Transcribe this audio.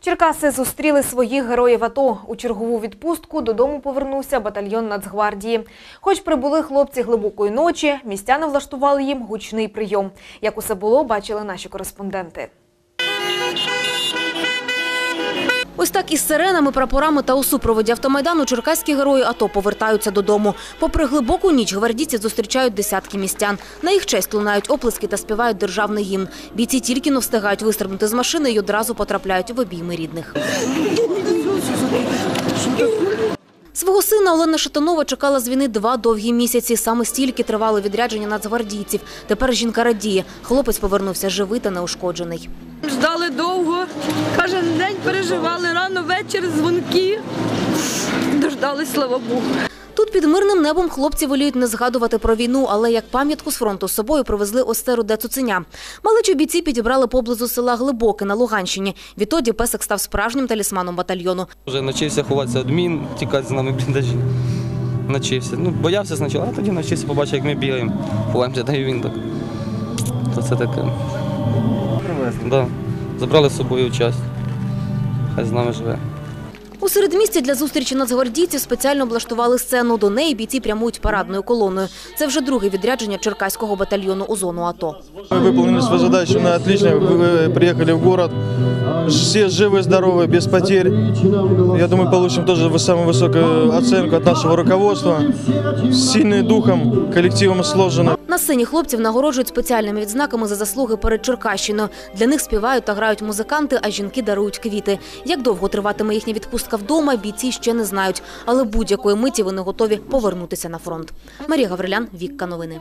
Черкаси зустріли своїх героїв АТО. У чергову відпустку додому повернувся батальйон Нацгвардії. Хоч прибули хлопці глибокої ночі, містяни влаштували їм гучний прийом. Як усе було, бачили наші кореспонденти. Ось так із сиренами, прапорами та у супроводі автомайдану черкаські герої АТО повертаються додому. Попри глибоку ніч, гвардійці зустрічають десятки містян. На їх честь лунають оплески та співають державний гімн. Бійці тільки но встигають вистрибнути з машини і одразу потрапляють в обійми рідних. Свого сина Олена Шатанова чекала з війни два довгі місяці. Саме стільки тривало відрядження нацгвардійців. Тепер жінка радіє. Хлопець повернувся живий та неушкоджений. Ждали довго, кожен день переживали рано, вечір, дзвонки. Дождались, слава Богу. Тут під мирним небом хлопці воліють не згадувати про війну, але як пам'ятку з фронту з собою привезли ось це руде цуценя. Маличу бійці підібрали поблизу села Глибоке на Луганщині. Відтоді песик став справжнім талісманом батальйону. Вже навчився ховатися від мін, тікати з нами бліндажі. Навчився. Ну, боявся спочатку, а тоді навчився, побачив, як ми бігаємо, ховаємося, та й він так. То це таке. Привезли. Да. Забрали з собою часть. Хай з нами живе. У середмісті для зустрічі нацгвардійців спеціально облаштували сцену. До неї бійці прямують парадною колоною. Це вже друге відрядження черкаського батальйону у зону АТО. Мы выполнили свою задачу на отлично, вы приехали в город. Все живы, здоровы, без потерь. Я думаю, получим тоже самую высокую оценку от нашего руководства. Сильные духом, коллективом сложены. На сцені хлопців нагороджують спеціальними відзнаками за заслуги перед Черкащиною. Для них співають та грають музиканти, а жінки дарують квіти. Як довго триватиме їхня відпустка вдома, бійці ще не знають. Але будь-якої миті вони готові повернутися на фронт. Марія Гаврилян, Вікка Новини.